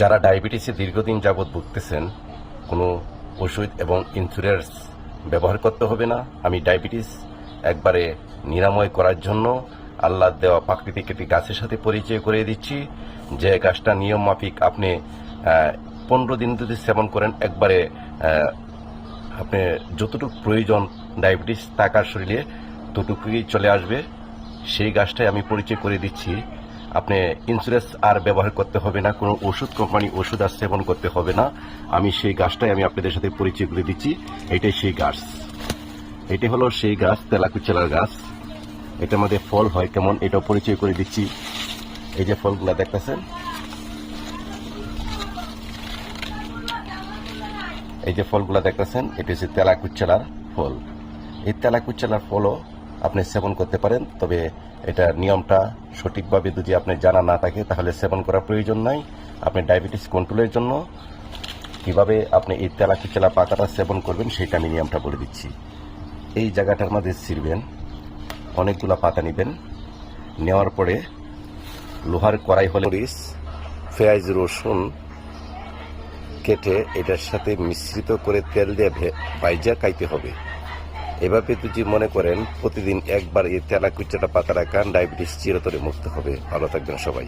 যারা ডায়াবেটিসে দীর্ঘদিন যাবৎ ভুগতেছেন, কোনো ওষুধ এবং ইন্স্যুরেন্স ব্যবহার করতে হবে না। আমি ডায়াবেটিস একবারে নিরাময় করার জন্য আল্লাহ দেওয়া প্রাকৃতিক একটি গাছের সাথে পরিচয় করে দিচ্ছি। যে গাছটা নিয়ম মাফিক আপনি পনেরো দিন যদি সেবন করেন, একবারে আপনি যতটুকু প্রয়োজন ডায়াবেটিস থাকার শরীরে ততটুকুই চলে আসবে। সেই গাছটাই আমি পরিচয় করে দিচ্ছি। আপনি ইন্স্যুরেন্স আর ব্যবহার করতে হবে না, কোনো ওষুধ কোম্পানি ওষুধ আর সেবন করতে হবে না। আমি সেই গাছটাই আমি আপনাদের সাথে পরিচয় করে দিচ্ছি, এটাই সেই গাছ। এটি হলো সেই গাছ, তেলাকুচেলার গাছ। এটার মধ্যে ফল হয় কেমন এটা পরিচয় করে দিচ্ছি। এই যে ফলগুলা দেখতেছেন? এই যে ফলগুলা দেখতেছেন, এটি হচ্ছে তেলাকুচ্চালার ফল। এই তেলাকুচ্চালার ফলও আপনি সেবন করতে পারেন, তবে এটা নিয়মটা সঠিকভাবে যদি আপনি জানা না থাকে, তাহলে সেবন করার প্রয়োজন নাই। আপনি ডায়াবেটিস কন্ট্রোলের জন্য কীভাবে আপনি এই তেলাকুচ্চালা পাতাটা সেবন করবেন, সেটা আমি নিয়মটা বলে দিচ্ছি। এই জায়গাটার মধ্যে ছিঁড়বেন, অনেকগুলো পাতা নেবেন। নেওয়ার পরে লোহার কড়াই হলে মরিচ, পেঁয়াজ, রসুন কেটে এটার সাথে মিশ্রিত করে তেল দিয়ে ভাইজা খাইতে হবে। এভাবে যদি মনে করেন, প্রতিদিন একবার এই তেলাকুচাটা পাতা রাখান ডায়াবেটিস চিরতরে মুক্ত হবে। ভালো থাকবেন সবাই।